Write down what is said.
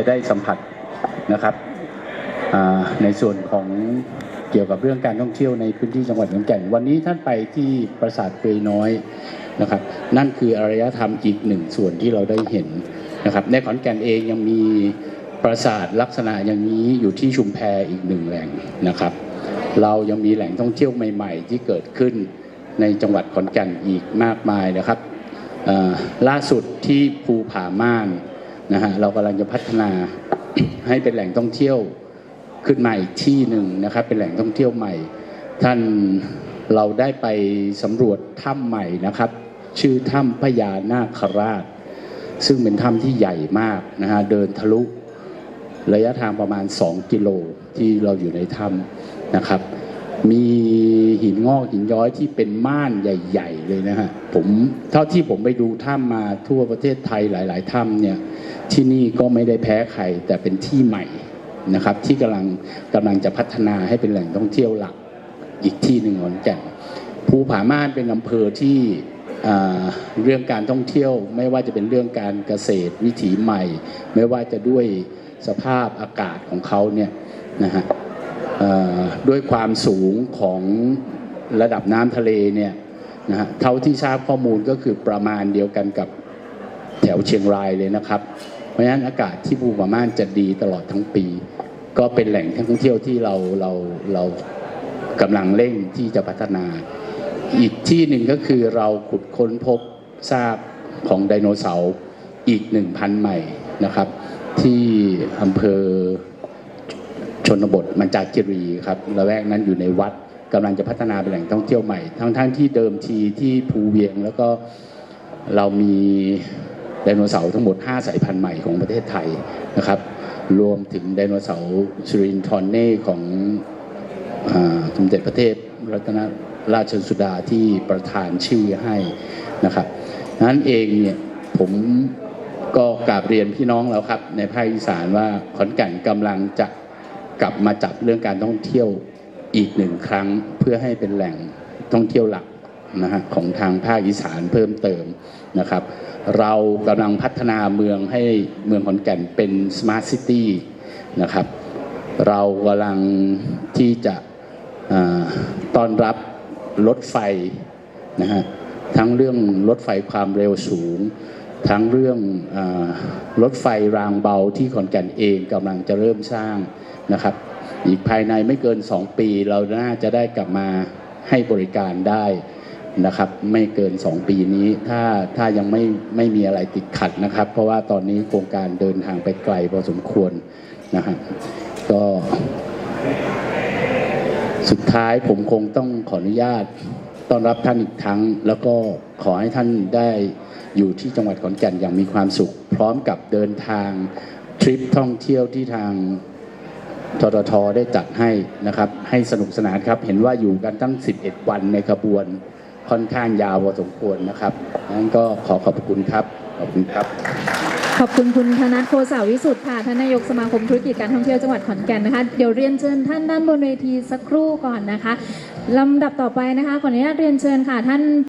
จะได้สัมผัสนะครับในส่วนของเกี่ยวกับเรื่องการท่องเที่ยวในพื้นที่จังหวัดขอนแก่นวันนี้ท่านไปที่ปราสาทเปยน้อยนะครับ นั่นคืออารยธรรมอีกหนึ่งส่วนที่เราได้เห็นนะครับในขอนแก่นเองยังมีปราสาทลักษณะอย่างนี้อยู่ที่ชุมแพอีกหนึ่งแหล่งนะครับ เรายังมีแหล่งท่องเที่ยวใหม่ ๆ ที่เกิดขึ้นในจังหวัดขอนแก่นอีกมากมายนะครับล่าสุดที่ภูผาม่าน นะฮะเรากำลังจะพัฒนาให้เป็นแหล่งท่องเที่ยวขึ้นมาอีกที่หนึ่งนะครับ เป็นแหล่งท่องเที่ยวใหม่ ท่านเราได้ไปสำรวจถ้ำใหม่นะครับ ชื่อถ้ำพญานาคราช ซึ่งเป็นถ้ำที่ใหญ่มากนะฮะเดินทะลุ ระยะทางประมาณ 2 กิโลที่เราอยู่ในถ้ำนะครับ มีหินงอกหินย้อยที่เป็นม่านใหญ่ ๆ เลยนะฮะผมเท่าที่ผมไปดูถ้ำมาทั่วประเทศไทยหลาย ๆถ้ำเนี่ยที่นี่ก็ไม่ได้แพ้ใครแต่เป็นที่ใหม่นะครับ ที่กำลังกำลังจะพัฒนาให้เป็นแหล่งท่องเที่ยวหลักอีกที่หนึ่งของขอนแก่นภูผาม่านเป็นอำเภอที่อ่เรื่องการท่องเที่ยวไม่ว่าจะเป็นเรื่องการเกษตรวิถีใหม่ ไม่ว่าจะด้วยสภาพอากาศของเขาเนี่ยนะฮะ ด้วยความสูงของระดับน้ำทะเลเนี่ยนะฮะเท่าที่ทราบข้อมูลก็คือประมาณเดียวกันกับแถวเชียงรายเลยนะครับ เพราะฉะนั้นอากาศที่ภูมิม่านจะดีตลอดทั้งปี ก็เป็นแหล่งท่องเที่ยวที่เราเราเรากำลังเร่งที่จะพัฒนา อีกที่หนึ่งก็คือเราขุดค้นพบซากของไดโนเสาร์อีกหนึ่งพันใหม่นะครับ ที่อำเภอ ชนบทมันจากกิรีครับละแวกนั้นอยู่ในวัดกำลังจะพัฒนาเป็นแหล่งท่องเที่ยวใหม่ ทั้งๆทที่เดิมทีที่ภูเวียงแล้วก็เรามีไดโนเสาร์ทั้งหมด 5 สายพันธุ์ใหม่ของประเทศไทยนะครับ รวมถึงไดโนเสาร์สุรินทอรเน่ของสมเด็จพระเทพรัตนราชสุดาที่ประทานชื่อให้นะครับนั้นเองเนี่ยผมก็กราบเรียนพี่น้องแล้วครับ ในภาคอีสานว่าขอนแก่นกำลังจะ กลับมาจับเรื่องการท่องเที่ยวอีกหนึ่งครั้งเพื่อให้เป็นแหล่งท่องเที่ยวหลักนะฮะของทางภาคอีสานเพิ่มเติมนะครับ เรากำลังพัฒนาเมืองให้เมืองขอนแก่นเป็นสมาร์ทซิตี้นะครับเรากำลังที่จะต้อนรับรถไฟนะฮะทั้งเรื่องรถไฟความเร็วสูง ทั้งเรื่องอรถไฟรางเบาที่ขอนแก่นเองกำลังจะเริ่มสร้าง นะครับ อีกภายในไม่เกิน 2 ปี เราน่าจะได้กลับมาให้บริการได้นะครับ ไม่เกิน 2 ปีนี้ ถ้าถ้ายังไม่ไม่มีอะไรติดขัดนะครับ เพราะว่าตอนนี้โครงการเดินทางไปไกลพอสมควรนะฮะก็สุดท้ายผมคงต้องขออนุญาตต้อนรับท่านอีกครั้ง แล้วก็ขอให้ท่านได้อยู่ที่จังหวัดขอนแก่นอย่างมีความสุข พร้อมกับเดินทางทริปท่องเที่ยวที่ทาง ทททได้จัดให้นะครับ ให้สนุกสนานครับ เห็นว่าอยู่กันตั้ง 11 วันในขบวนค่อนข้างยาวพอสมควรนะครับนั้นก็ขอขอบคุณครับ ขอบคุณครับ ขอบคุณคุณธนัทโคสาวิสุทธ์ค่ะ ท่านนายกสมาคมธุรกิจการท่องเที่ยวจังหวัดขอนแก่นนะคะ เดี๋ยวเรียนเชิญท่านด้านบนเวทีสักครู่ก่อนนะคะลำดับต่อไปนะคะ ขออนุญาตเรียนเชิญค่ะท่าน